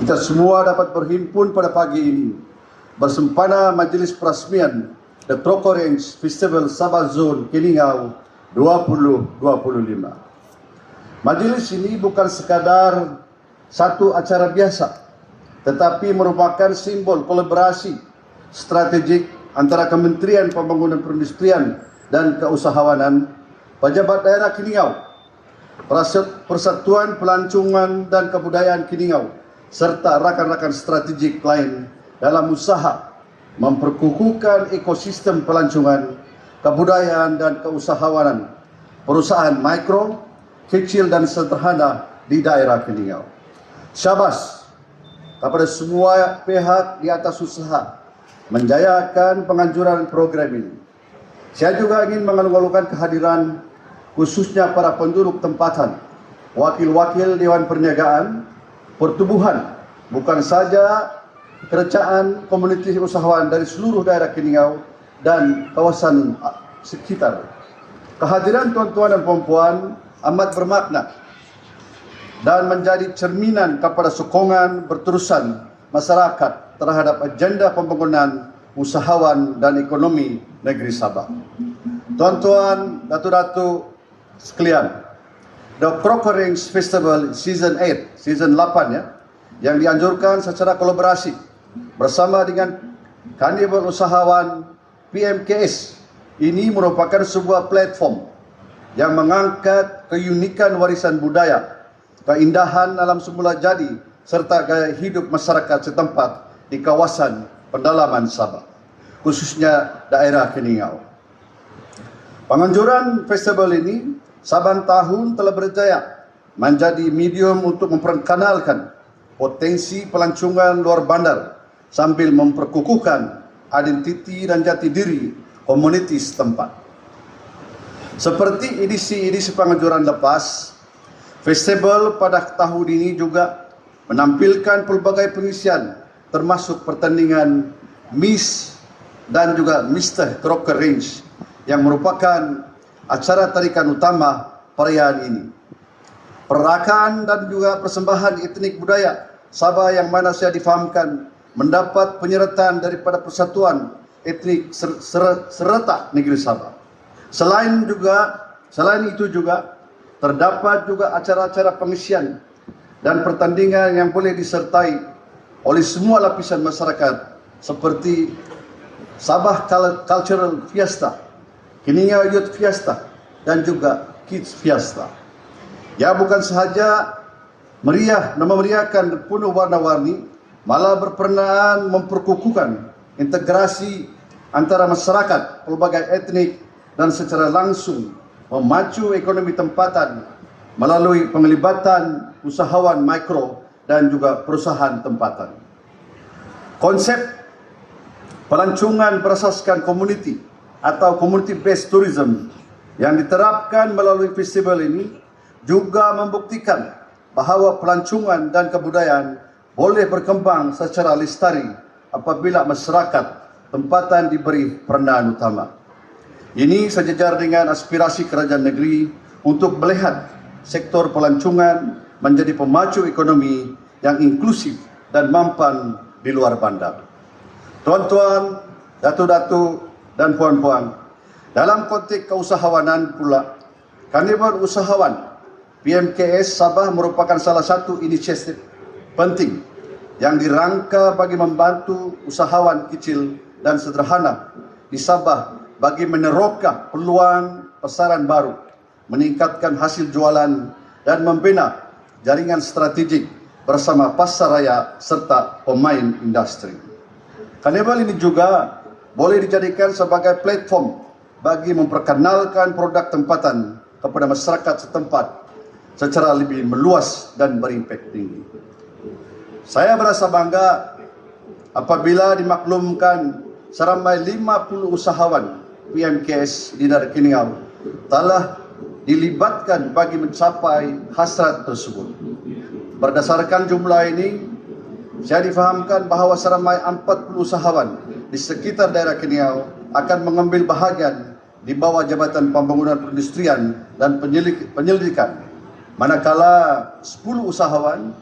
Kita semua dapat berhimpun pada pagi ini bersempena majlis perasmian The Troko Range Festival Sabah Zone Keningau 2025. Majlis ini bukan sekadar satu acara biasa tetapi merupakan simbol kolaborasi strategik antara Kementerian Pembangunan Perindustrian dan Keusahawanan, Pejabat Daerah Keningau, Persatuan Pelancongan dan Kebudayaan Keningau serta rakan-rakan strategik lain dalam usaha memperkukuhkan ekosistem pelancongan, kebudayaan dan keusahawanan perusahaan mikro, kecil dan sederhana di daerah Keningau. Syabas kepada semua pihak di atas usaha menjayakan penganjuran program ini. Saya juga ingin mengalu-alukan kehadiran khususnya para penduduk tempatan, wakil-wakil Dewan Perniagaan, pertubuhan, bukan saja kerajaan komuniti usahawan dari seluruh daerah Keningau dan kawasan sekitar. Kehadiran tuan-tuan dan puan-puan amat bermakna dan menjadi cerminan kepada sokongan berterusan masyarakat terhadap agenda pembangunan usahawan dan ekonomi negeri Sabah. Tuan-tuan, datu-datu sekalian, The Crocker Rings Festival Season 8, Season 8 ya, yang dianjurkan secara kolaborasi bersama dengan Carnival Usahawan PMKS. Ini merupakan sebuah platform yang mengangkat keunikan warisan budaya, keindahan alam semula jadi serta gaya hidup masyarakat setempat di kawasan pendalaman Sabah, khususnya daerah Keningau. Penganjuran festival ini saban tahun telah berjaya menjadi medium untuk memperkenalkan potensi pelancongan luar bandar sambil memperkukuhkan identiti dan jati diri komuniti setempat. Seperti edisi-edisi penganjuran lepas, festival pada tahun ini juga menampilkan pelbagai pengisian termasuk pertandingan Miss dan juga Mr. Crocker Range yang merupakan acara tarikan utama perayaan ini. Perakan dan juga persembahan etnik budaya Sabah yang mana saya difahamkan mendapat penyertaan daripada Persatuan Etnik ser ser Serata Negeri Sabah. Selain juga selain itu juga terdapat juga acara-acara pengisian dan pertandingan yang boleh disertai oleh semua lapisan masyarakat seperti Sabah Cultural Fiesta, Keningau Youth Fiesta dan juga Kids Fiesta. Ya bukan sahaja meriah dan memeriahkan penuh warna-warni, malah berpernaan memperkukuhkan integrasi antara masyarakat pelbagai etnik dan secara langsung memacu ekonomi tempatan melalui penglibatan usahawan mikro dan juga perusahaan tempatan. Konsep pelancongan berasaskan komuniti atau community based tourism yang diterapkan melalui festival ini juga membuktikan bahawa pelancongan dan kebudayaan boleh berkembang secara lestari apabila masyarakat tempatan diberi peranaan utama. Ini sejajar dengan aspirasi kerajaan negeri untuk melihat sektor pelancongan menjadi pemacu ekonomi yang inklusif dan mampan di luar bandar. Tuan-tuan, datu-datu dan puan-puan, dalam konteks keusahawanan pula, Karnival Usahawan PMKS Sabah merupakan salah satu inisiatif penting yang dirangka bagi membantu usahawan kecil dan sederhana di Sabah bagi meneroka peluang pasaran baru, meningkatkan hasil jualan dan membina jaringan strategik bersama pasar raya serta pemain industri. Karnival ini juga boleh dijadikan sebagai platform bagi memperkenalkan produk tempatan kepada masyarakat setempat secara lebih meluas dan berimpak tinggi. Saya merasa bangga apabila dimaklumkan seramai 50 usahawan PMKS di Dar Keningau telah dilibatkan bagi mencapai hasrat tersebut. Berdasarkan jumlah ini, saya difahamkan bahawa seramai 40 usahawan di sekitar daerah Keningau akan mengambil bahagian di bawah Jabatan Pembangunan Perindustrian dan Penyelidikan. Manakala 10 usahawan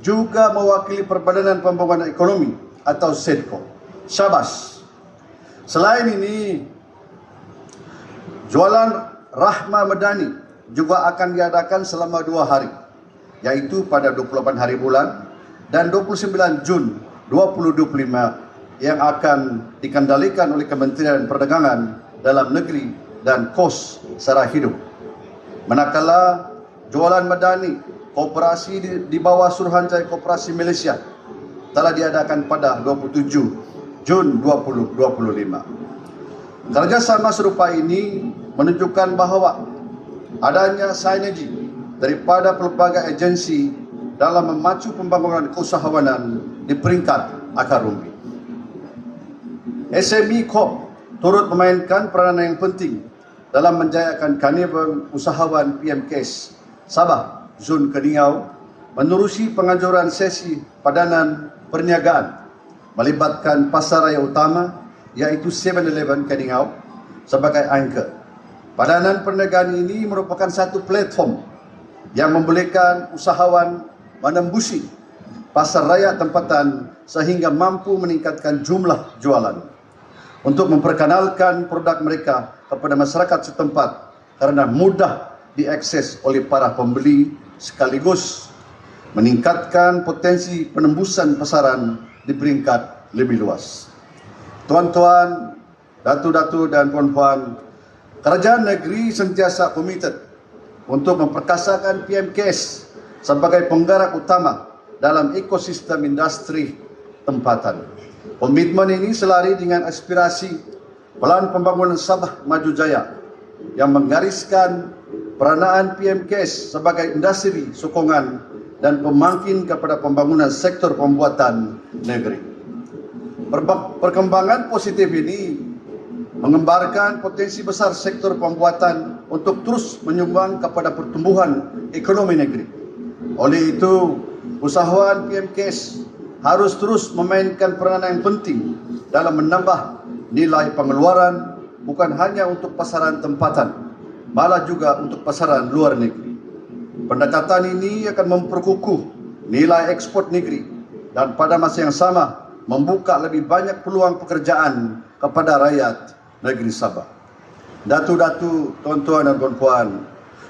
juga mewakili Perbadanan Pembangunan Ekonomi atau SEDCO. Syabas. Selain ini, jualan Rahma Medani juga akan diadakan selama dua hari, yaitu pada 28 hari bulan dan 29 Jun 2025 yang akan dikendalikan oleh Kementerian Perdagangan Dalam Negeri dan Kos Sara Hidup. Manakala jualan medani kooperasi di, di bawah Suruhanjaya Kooperasi Malaysia telah diadakan pada 27 Jun 2025. Kerjasama serupa ini menunjukkan bahawa adanya sinergi daripada pelbagai agensi dalam memacu pembangunan keusahawanan di peringkat akar rumpi. SME Corp turut memainkan peranan yang penting dalam menjayakan karnival usahawan PMKS Sabah Zon Keningau menerusi penganjuran sesi padanan perniagaan melibatkan pasar raya utama iaitu 7-Eleven Keningau sebagai anchor. Padanan perniagaan ini merupakan satu platform yang membolehkan usahawan menembusi pasar raya tempatan sehingga mampu meningkatkan jumlah jualan untuk memperkenalkan produk mereka kepada masyarakat setempat kerana mudah diakses oleh para pembeli sekaligus meningkatkan potensi penembusan pasaran di peringkat lebih luas. Tuan-tuan, datu-datu dan puan-puan, kerajaan negeri sentiasa komited untuk memperkasakan PMKS sebagai penggerak utama dalam ekosistem industri tempatan. Komitmen ini selari dengan aspirasi Pelan Pembangunan Sabah Maju Jaya yang menggariskan peranaan PMKS sebagai industri sokongan dan pemangkin kepada pembangunan sektor pembuatan negeri. Perkembangan positif ini mengembarkan potensi besar sektor pembuatan untuk terus menyumbang kepada pertumbuhan ekonomi negeri. Oleh itu, usahawan PMKS harus terus memainkan peranan yang penting dalam menambah nilai pengeluaran bukan hanya untuk pasaran tempatan, malah juga untuk pasaran luar negeri. Pendekatan ini akan memperkukuh nilai ekspor negeri dan pada masa yang sama membuka lebih banyak peluang pekerjaan kepada rakyat negeri Sabah. Datu-datu, tuan-tuan dan puan-puan,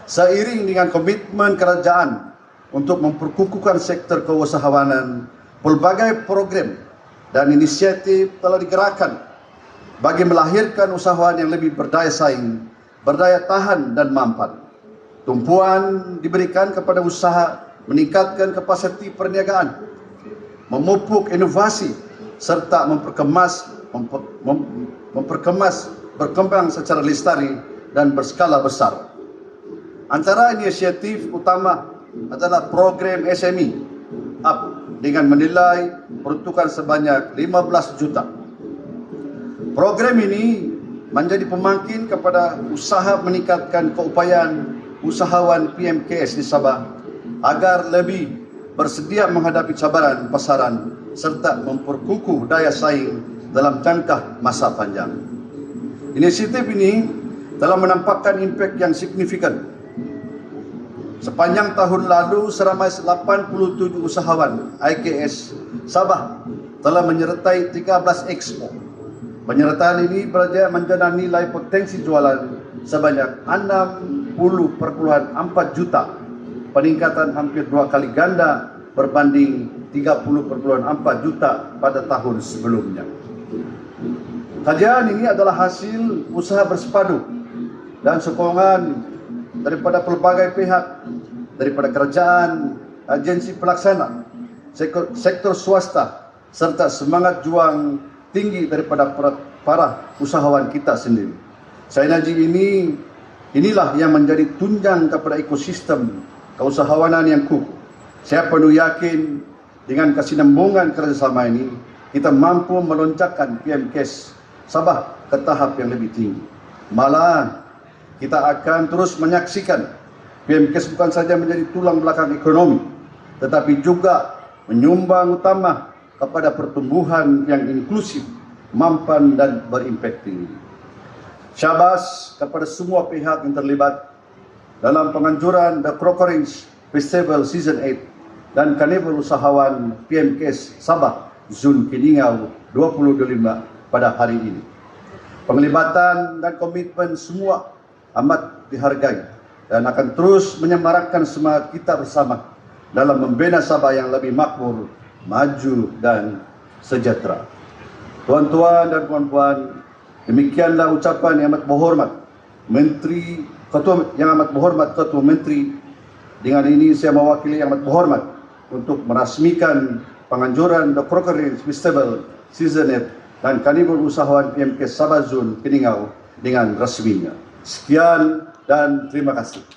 seiring dengan komitmen kerajaan untuk memperkukuhkan sektor keusahawanan, pelbagai program dan inisiatif telah digerakkan bagi melahirkan usahawan yang lebih berdaya saing, berdaya tahan dan mampan. Tumpuan diberikan kepada usaha meningkatkan kapasiti perniagaan, memupuk inovasi serta memperkemas memper, mem, memperkemas berkembang secara lestari dan berskala besar. Antara inisiatif utama adalah program SME UP dengan menilai peruntukan sebanyak 15 juta Program ini menjadi pemangkin kepada usaha meningkatkan keupayaan usahawan PMKS di Sabah agar lebih bersedia menghadapi cabaran pasaran serta memperkukuh daya saing dalam jangka masa panjang. Inisiatif ini telah menampakkan impak yang signifikan. Sepanjang tahun lalu, seramai 87 usahawan IKS Sabah telah menyertai 13 expo Penyertaan ini berjaya menjana nilai potensi jualan sebanyak 60.4 juta. Peningkatan hampir dua kali ganda berbanding 30.4 juta pada tahun sebelumnya. Kajian ini adalah hasil usaha bersepadu dan sokongan daripada pelbagai pihak, daripada kerajaan, agensi pelaksana, sektor swasta, serta semangat juang tinggi daripada para, usahawan kita sendiri. Najib ini inilah yang menjadi tunjang kepada ekosistem keusahawanan yang kukuh. Saya penuh yakin dengan kesinambungan kerjasama ini kita mampu meloncakkan PMKes Sabah ke tahap yang lebih tinggi. Malah kita akan terus menyaksikan PMKes bukan saja menjadi tulang belakang ekonomi tetapi juga menyumbang utama kepada pertumbuhan yang inklusif, mampan dan berimpak tinggi. Syabas kepada semua pihak yang terlibat dalam penganjuran The Crocker Festival Season 8 dan Kanibal Usahawan PMKS Sabah Zun Kiningau 25 pada hari ini. Penglibatan dan komitmen semua amat dihargai dan akan terus menyemarakkan semangat kita bersama dalam membina Sabah yang lebih makmur, maju dan sejahtera. Tuan-tuan dan puan-puan, demikianlah ucapan yang amat berhormat Menteri Ketua yang amat berhormat Ketua Menteri dengan ini saya mewakili yang amat berhormat untuk merasmikan penganjuran The Procurement Festival Season 8 dan Kanibul Usahawan PMK Sabah Zone Keningau dengan resminya. Sekian dan terima kasih.